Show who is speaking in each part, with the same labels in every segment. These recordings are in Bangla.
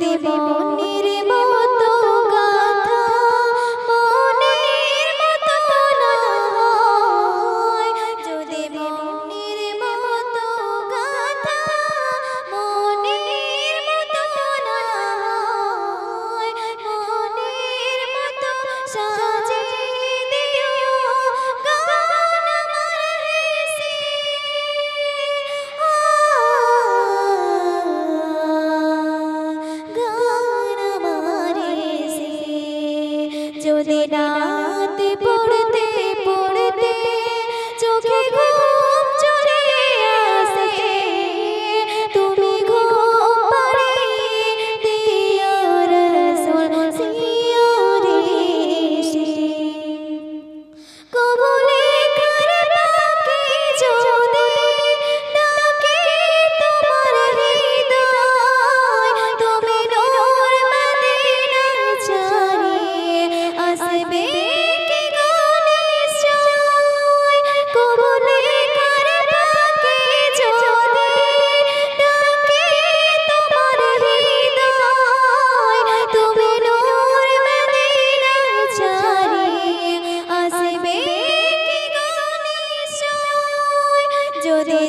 Speaker 1: জীবনে Chodhidam.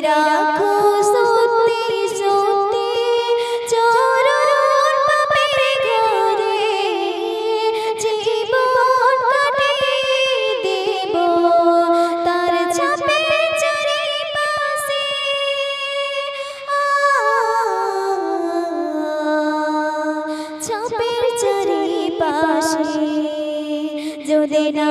Speaker 1: রাখো সত্যি সত্যি চরণ পাপের ঘরে জীবন কাটে দেব, তার চাপে চরে পাশে। চাপের চরে পাশে যদি না